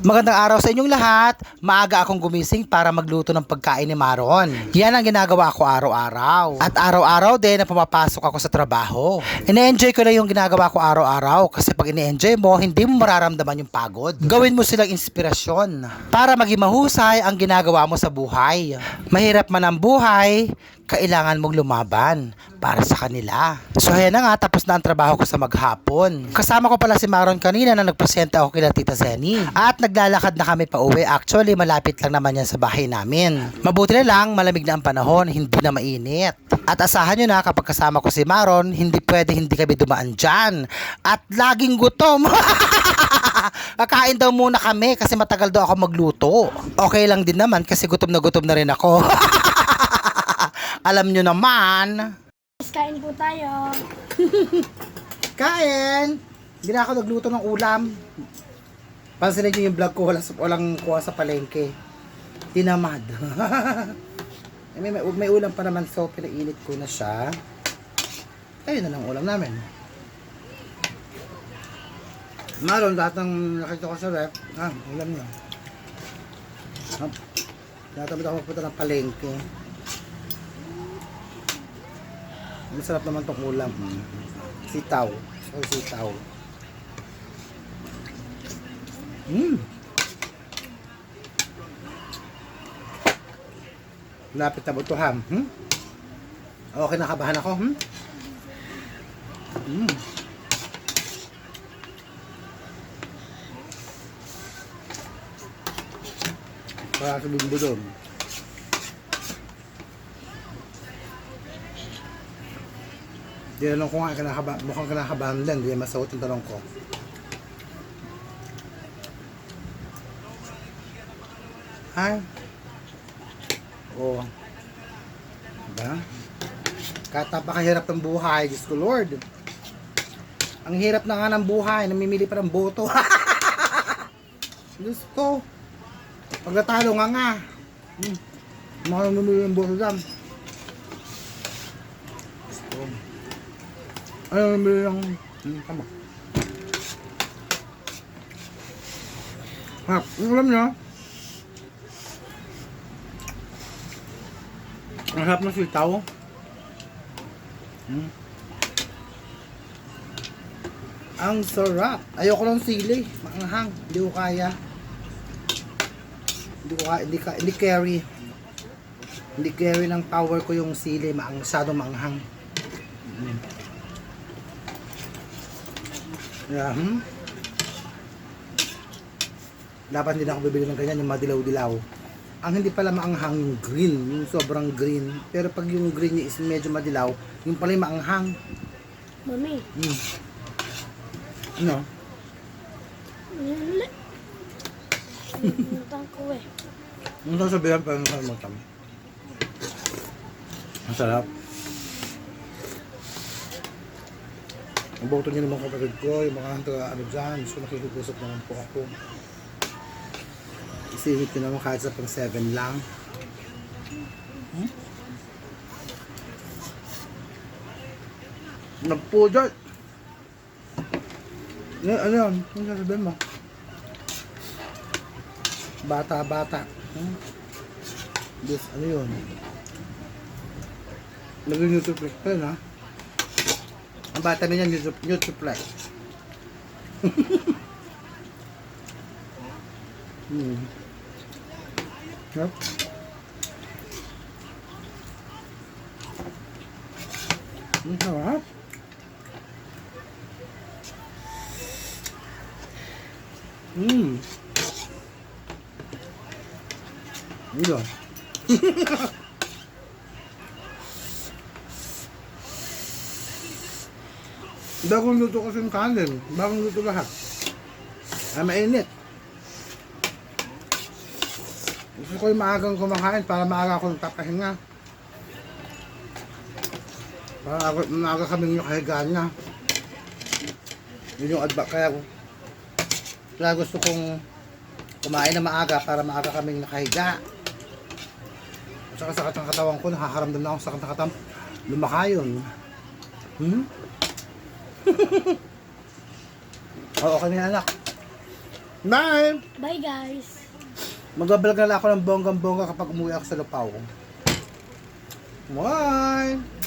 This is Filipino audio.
Magandang araw sa inyong lahat. Maaga akong gumising para magluto ng pagkain ni Maron. Yan ang ginagawa ko araw-araw. At araw-araw din na pumapasok ako sa trabaho. Ine-enjoy ko na yung ginagawa ko araw-araw kasi pag ine-enjoy mo, hindi mo mararamdaman yung pagod. Gawin mo silang inspirasyon para maging mahusay ang ginagawa mo sa buhay. Mahirap man ang buhay, kailangan mong lumaban para sa kanila. So ayan na nga, tapos na ang trabaho ko sa maghapon. Kasama ko pala si Maron kanina na nagpresente ako kila Tita Zenny. At naglalakad na kami pa uwi. Actually, malapit lang naman yan sa bahay namin. Mabuti na lang, malamig na ang panahon, hindi na mainit. At asahan nyo na kapag kasama ko si Maron, hindi pwede hindi kami dumaan dyan. At laging gutom. Kakain daw muna kami kasi matagal daw ako magluto. Okay lang din naman kasi gutom na gutom na rin ako. Alam nyo naman. Kain po tayo. Kain! Hindi na ako nagluto ng ulam. Pansinin nyo yung vlog ko, wala, walang kuha sa palengke. Tinamad. Eh, may, may, may ulam pa naman, so pinainit ko na siya. Ayun na lang ulam namin. Maroon, lahat ng nakita ko sa rep, ah, ulam niya. Ah, Natamad ako magpunta ng palengke. Masarap naman tong ulam. Sitaw. So, sitaw. Mmm. Lapit na butuham. Hmm? Okay, nakabahan ako. Hmm? Mm. Para sa bimbo doon. Tinanong ko nga, kinakaba, mukhang kinakabahan din. Hindi masagot yung tanong ko. Hi. Oo. Diba? Katapakahirap ng buhay. Diyos ko, Lord. Ang hirap na nga ng buhay. Namimili pa ng boto. Diyos ko. Pag natalo nga nga. Hmm. Mga namimili ng boto dyan. Diyos ko. Ano namimili ng... Hmm, tama. Ha, ang alam niyo, Ang harap ng sitaw. Hmm. Ang sarap. Ayoko ng sili. Maanghang. Hindi ko kaya. Hindi ko kaya. Hindi, ka, hindi carry. Hindi carry ng power ko yung sili. Maang, maanghang. Hmm. Yeah, hmm? Dapat hindi na ako bibili ng ganyan, yung madilaw-dilaw ang hindi pala maanghang yung green, yung sobrang green. Pero pag yung green niya is medyo madilaw, yung pala yung maanghang. Mami, Mm. Ano? nilili. Nilimutan ko eh. Ang sasabihan pa yung kalimutan. Ang sarap. Ang boto niyo naman kapatid ko, yung mga taga ano dyan, so nakikipusap naman po ako. Isingit ko naman kahit sa pang 7 lang. Hmm? Nagpudot! Ano, ano yun? Ano sasabihin mo? Bata, bata. Hmm? This, ano yun? Naging Nutroplex pa yun, ha? Ang bata na yan, Nutri- Nutroplex. hmm. Yep. Ang sarap. Hmm. Yun. Bagong luto kasi yung kanin. Bagong luto lahat. Ay, mainit. Gusto ko yung maagang kumakain para maaga ako nagpapahinga. Para ako, maaga kaming yung kahigaan niya. Yun yung adba. Kaya, kaya gusto kong kumain na maaga para maaga kaming nakahiga. At saka sakit ng katawan ko, nakakaramdam na ako sa sakit ng katawan. Lumakayon. Hmm? Oo, kami anak. Bye! Bye guys. Magbablog na lang ako ng bonggang-bongga kapag umuwi ako sa Lupaw. Bye!